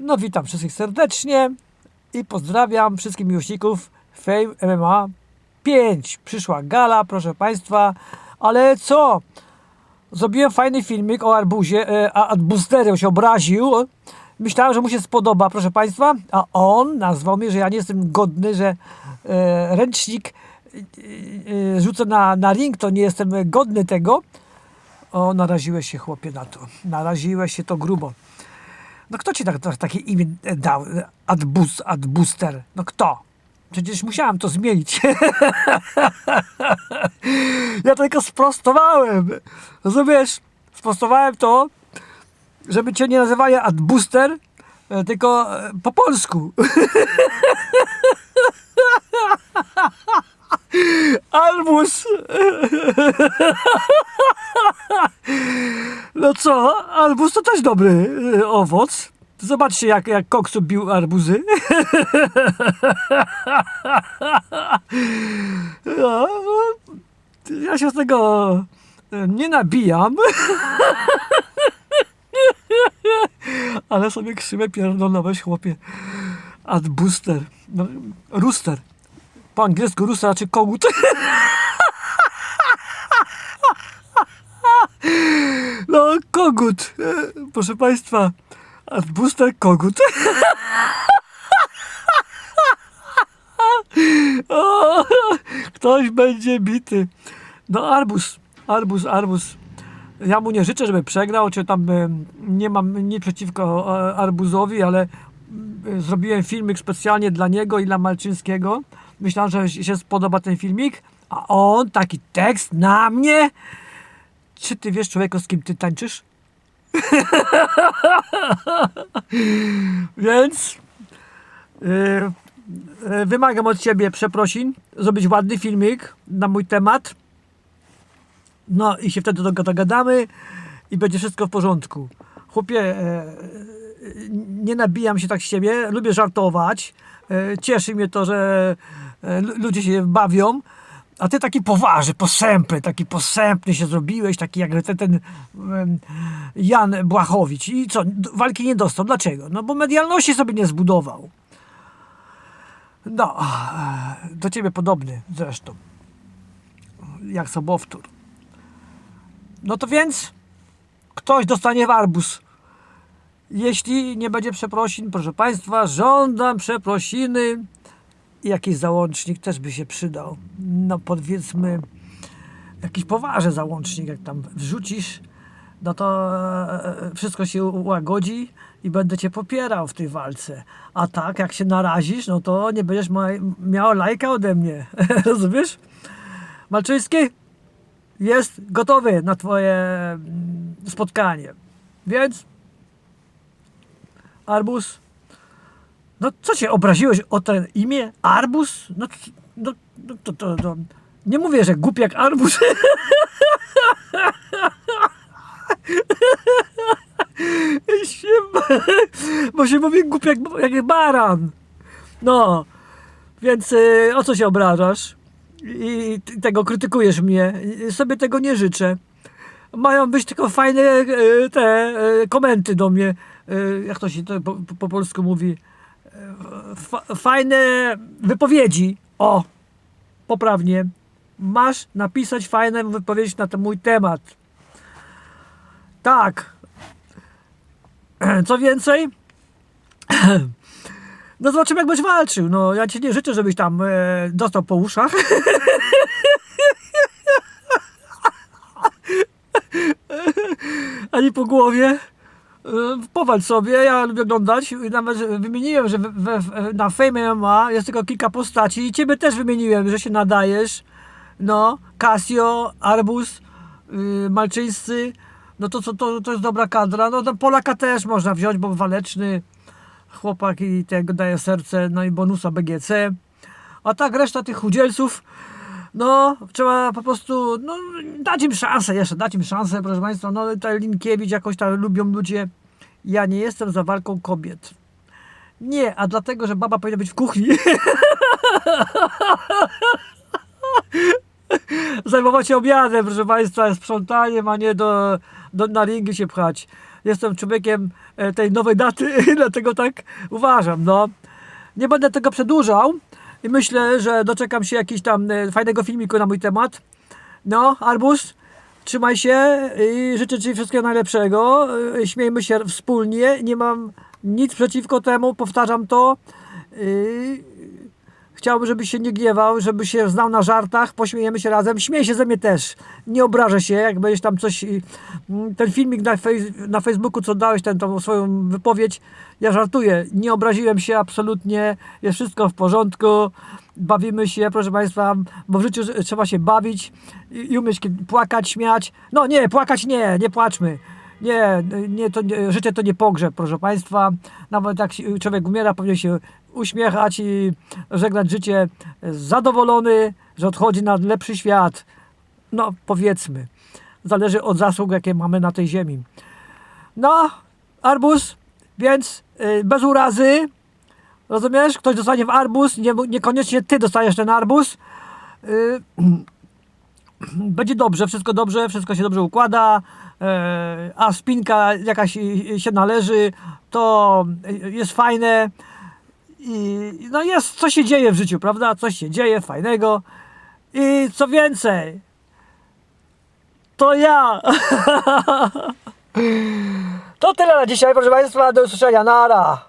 No witam wszystkich serdecznie i pozdrawiam wszystkich miłośników Fame MMA 5. Przyszła gala, proszę Państwa, ale co? Zrobiłem fajny filmik o arbuzie, e, a Adbustery się obraził. Myślałem, że mu się spodoba, proszę Państwa, a on nazwał mnie, że ja nie jestem godny, że e, ręcznik e, e, rzucę na, na ring, to nie jestem godny tego. O, naraziłeś się chłopie na to. Naraziłeś się to grubo. No kto ci tak, tak, takie imię dał? Adbus, Adbuster. No kto? Przecież musiałem to zmienić. ja tylko sprostowałem. Rozumiesz? Sprostowałem to, żeby cię nie nazywali Adbuster, e, tylko e, po polsku. Albus. No co? Arbuz to też dobry y, owoc. Zobaczcie, jak, jak koksu bił arbuzy. No, no, ja się z tego y, nie nabijam. Ale sobie krzywę pierdolnąłeś, chłopie. Adbuster. No, rooster. Po angielsku rooster, czy kogut. kogut. E, Proszę Państwa, Adbuster kogut. O, ktoś będzie bity. No, arbus, arbus, arbus. Ja mu nie życzę, żeby przegrał, czy tam e, nie mam nic przeciwko e, arbuzowi, ale zrobiłem filmik specjalnie dla niego i dla Malczyńskiego. Myślałem, że się spodoba ten filmik, a on taki tekst na mnie. Czy ty wiesz, człowieku, z kim ty tańczysz? Więc yy, yy, wymagam od ciebie przeprosin, zrobić ładny filmik na mój temat. No i się wtedy dog- dogadamy i będzie wszystko w porządku. Chłopie, e, nie nabijam się tak z siebie, lubię żartować. E, cieszy mnie to, że e, lu- ludzie się bawią. A ty taki poważny, posępny, taki posępny się zrobiłeś, taki jak ten, ten Jan Błachowicz. I co, walki nie dostał. Dlaczego? No bo medialności sobie nie zbudował. No, e, do ciebie podobny zresztą. Jak sobowtór. No to więc ktoś dostanie w arbus. Jeśli nie będzie przeprosin, proszę Państwa, żądam przeprosiny. Jakiś załącznik też by się przydał. No powiedzmy, jakiś poważny załącznik, jak tam wrzucisz, no to e, wszystko się ułagodzi i będę cię popierał w tej walce. A tak, jak się narazisz, no to nie będziesz ma, miał lajka ode mnie. Rozumiesz? Malczyński jest gotowy na twoje mm, spotkanie. Więc Arbus no co cię obraziłeś o to imię? Arbus? No, no, no to, to, to, nie mówię, że głupi jak arbus. się, bo się mówi głupi jak, jak baran. No, więc y, o co się obrażasz? I tego krytykujesz mnie. Sobie tego nie życzę. Mają być tylko fajne y, te y, komenty do mnie. Y, jak to się to po, po polsku mówi? Fa- fajne wypowiedzi. O, poprawnie. Masz napisać fajną wypowiedź na ten mój temat. Tak. Co więcej? No zobaczymy, jak będziesz walczył. No, ja ci nie życzę, żebyś tam e, dostał po uszach. Ani po głowie. E, Powalcz sobie, ja lubię oglądać. Nawet wymieniłem, że we, we, na Fame MMA jest tylko kilka postaci i ciebie też wymieniłem, że się nadajesz. No, Casio, Arbus, yy, Malczyńscy. No to, to, to, to jest dobra kadra. No Polaka też można wziąć, bo waleczny chłopak i tego daje serce, no i bonusa BGC. A tak reszta tych chudzielców, no trzeba po prostu, no dać im szansę jeszcze, dać im szansę, proszę Państwa. No tutaj Linkiewicz jakoś tam lubią ludzie. Ja nie jestem za walką kobiet. Nie, a dlatego, że baba powinna być w kuchni. Zajmować się obiadem, proszę Państwa, sprzątaniem, a nie do, do, na ringi się pchać. Jestem człowiekiem e, tej nowej daty, dlatego tak uważam. No. Nie będę tego przedłużał i myślę, że doczekam się jakiegoś tam e, fajnego filmiku na mój temat. No, Arbus, trzymaj się i życzę Ci wszystkiego najlepszego. E, Śmiejmy się wspólnie. Nie mam nic przeciwko temu, powtarzam to. E, Chciałbym, żebyś się nie gniewał, żeby się znał na żartach, pośmiejemy się razem. Śmiej się ze mnie też. Nie obrażę się, jak będziesz tam coś. mm, Ten filmik na, fej, na Facebooku, co dałeś, ten, swoją wypowiedź, ja żartuję. Nie obraziłem się absolutnie. Jest wszystko w porządku. Bawimy się, proszę Państwa, bo w życiu trzeba się bawić i, umieć płakać, śmiać. No nie, płakać nie, nie płaczmy. Nie, nie, to nie, życie to nie pogrzeb, proszę Państwa. Nawet jak człowiek umiera, powinien się uśmiechać i żegnać życie zadowolony, że odchodzi na lepszy świat. No, powiedzmy. Zależy od zasług, jakie mamy na tej ziemi. No, arbuz, więc y, bez urazy. Rozumiesz? Ktoś dostanie w arbuz, nie, niekoniecznie ty dostajesz ten arbuz. Y, będzie dobrze, wszystko dobrze, wszystko się dobrze układa, e, a spinka jakaś się należy, to jest fajne i no jest, co się dzieje w życiu, prawda? Coś się dzieje fajnego i co więcej, to ja. To tyle na dzisiaj, proszę Państwa, do usłyszenia, nara.